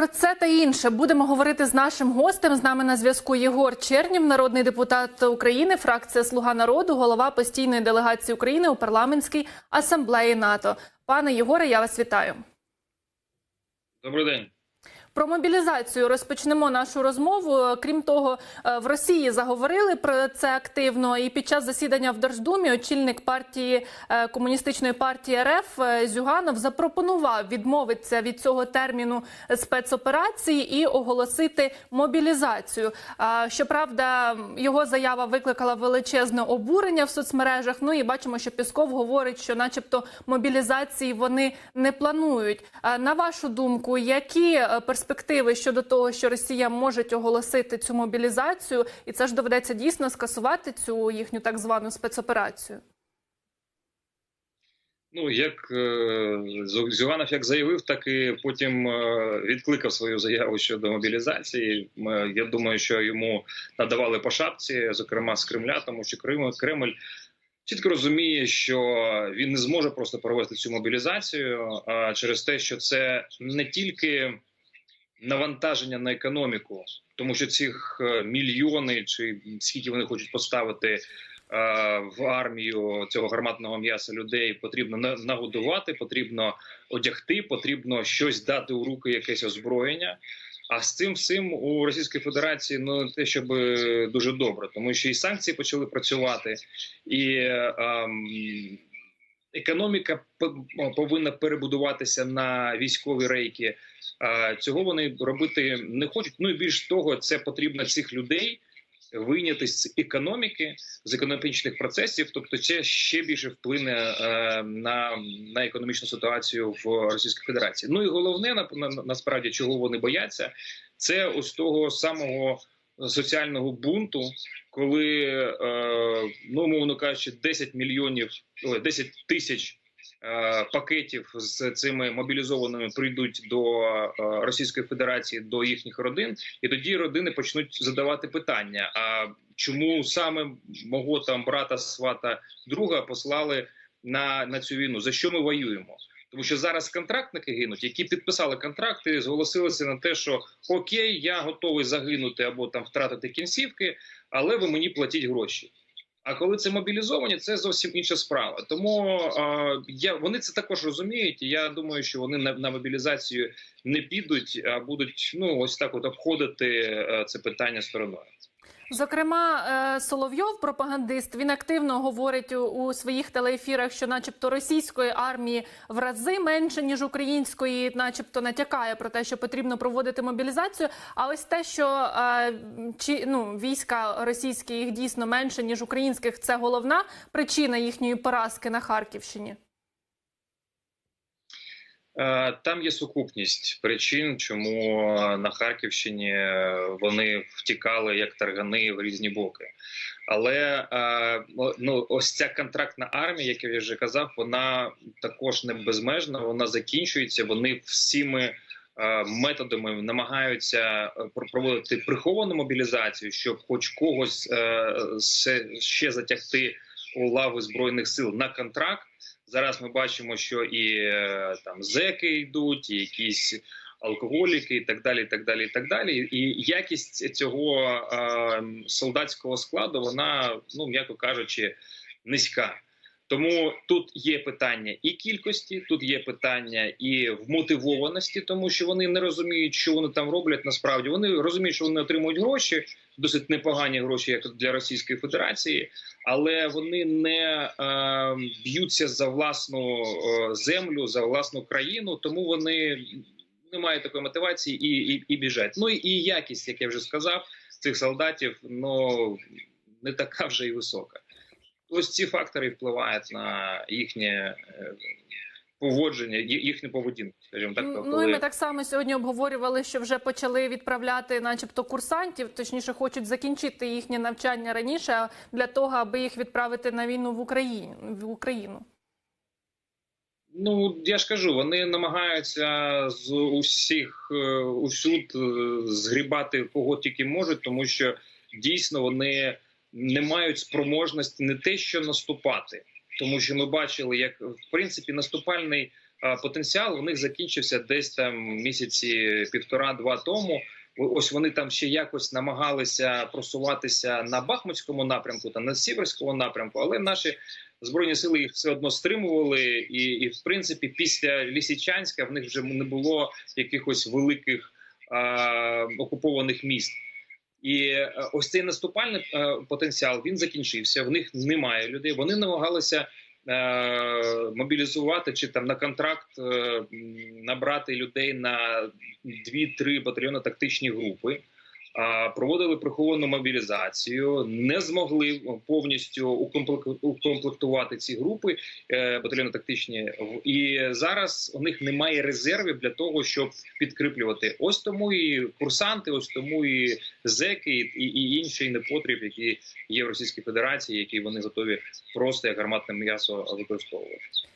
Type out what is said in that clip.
Про це та інше будемо говорити з нашим гостем. З нами на зв'язку Єгор Чернів, народний депутат України, фракція Слуга народу, голова постійної делегації України у парламентській асамблеї НАТО. Пане Єгоре, я вас вітаю. Добрий день. Про мобілізацію розпочнемо нашу розмову. Крім того, е, в Росії заговорили про це активно. І під час засідання в Держдумі очільник партії е, комуністичної партії РФ е, Зюганов запропонував відмовитися від цього терміну спецоперації і оголосити мобілізацію. Щоправда, його заява викликала величезне обурення в соцмережах. Ну і бачимо, що Пісков говорить, що, начебто, мобілізації вони не планують. На вашу думку, які е, перспективи щодо того, що Росія може оголосити цю мобілізацію, і це ж доведеться дійсно скасувати цю їхню так звану спецоперацію? Ну як е, Зюганов як заявив, так і потім е, відкликав свою заяву щодо мобілізації. Я думаю, що йому надавали по шапці, зокрема з Кремля, тому що Крим- Кремль чітко розуміє, що він не зможе просто провести цю мобілізацію а через те, що це не тільки навантаження на економіку, тому що цих е, мільйони чи скільки вони хочуть поставити е, в армію цього гарматного м'яса людей потрібно на- нагодувати, потрібно одягти, потрібно щось дати у руки, якесь озброєння. А з цим всім у Російській Федерації ну не те, щоб е, дуже добре, тому що і санкції почали працювати, і ем, економіка повинна перебудуватися на військові рейки. Цього вони робити не хочуть. Ну і більш того, це потрібно цих людей вийняти з економіки, з економічних процесів. Тобто, це ще більше вплине е, на, на економічну ситуацію в Російській Федерації. Ну і головне, на, на, насправді, чого вони бояться, це ось того самого соціального бунту, коли е, ну мовно кажучи, 10 мільйонів ой, 10 тисяч е, пакетів з цими мобілізованими прийдуть до е, Російської Федерації до їхніх родин, і тоді родини почнуть задавати питання: а чому саме мого там брата, свата, друга послали на, на цю війну? За що ми воюємо? Тому що зараз контрактники гинуть, які підписали контракти, зголосилися на те, що окей, я готовий загинути або там втратити кінцівки, але ви мені платіть гроші. А коли це мобілізовані, це зовсім інша справа. Тому е, я вони це також розуміють. і Я думаю, що вони на, на мобілізацію не підуть, а будуть ну ось так, от обходити е, це питання стороною. Зокрема, е, Соловйов, пропагандист, він активно говорить у, своїх телеефірах, що, начебто, російської армії в рази менше ніж української, начебто, натякає про те, що потрібно проводити мобілізацію. А ось те, що е, чи ну війська російські їх дійсно менше ніж українських, це головна причина їхньої поразки на Харківщині. Е, Там є сукупність причин, чому на Харківщині вони втікали як таргани в різні боки. Але е, ну, ось ця контрактна армія, як я вже казав, вона також не безмежна. Вона закінчується. Вони всіми е, методами намагаються проводити приховану мобілізацію, щоб хоч когось ще затягти у лави збройних сил на контракт. Зараз ми бачимо, що і е, там зеки йдуть, і якісь алкоголіки, і так далі. І так далі, і так далі. І якість цього е, солдатського складу, вона, ну м'яко кажучи, низька. Тому тут є питання і кількості, тут є питання і вмотивованості, тому що вони не розуміють, що вони там роблять. Насправді вони розуміють, що вони отримують гроші, досить непогані гроші, як для Російської Федерації, але вони не е, б'ються за власну е, землю, за власну країну, тому вони не мають такої мотивації і, і, і біжать. Ну і, якість, як я вже сказав, цих солдатів ну не така вже і висока. Ось ці фактори впливають на їхнє е, поводження, їхню поведінку, скажімо так, Ну коли і ми так само сьогодні обговорювали, що вже почали відправляти, начебто, курсантів, точніше, хочуть закінчити їхнє навчання раніше для того, аби їх відправити на війну в Україні в Україну. Ну я ж кажу, вони намагаються з усіх е, усюд е, згрібати кого тільки можуть, тому що дійсно вони не мають спроможності не те, що наступати, тому що ми бачили, як в принципі наступальний потенціал у них закінчився десь там місяці півтора-два тому. Ось вони там ще якось намагалися просуватися на Бахмутському напрямку та на Сіверському напрямку, але наші збройні сили їх все одно стримували. І, і в принципі, після Лісічанська в них вже не було якихось великих е, окупованих міст. І е, ось цей наступальний е, потенціал він закінчився. В них немає людей. Вони намагалися е, мобілізувати чи там на контракт набрати людей на 2-3 батальйони тактичні групи. Проводили приховану мобілізацію, не змогли повністю укомплек- укомплектувати ці групи е, батальйонно-тактичні. В- І зараз у них немає резервів для того, щоб підкріплювати. Ось тому і курсанти, ось тому і зеки, і, і інший непотріб, які є в Російській Федерації, які вони готові просто як гарматне м'ясо використовувати.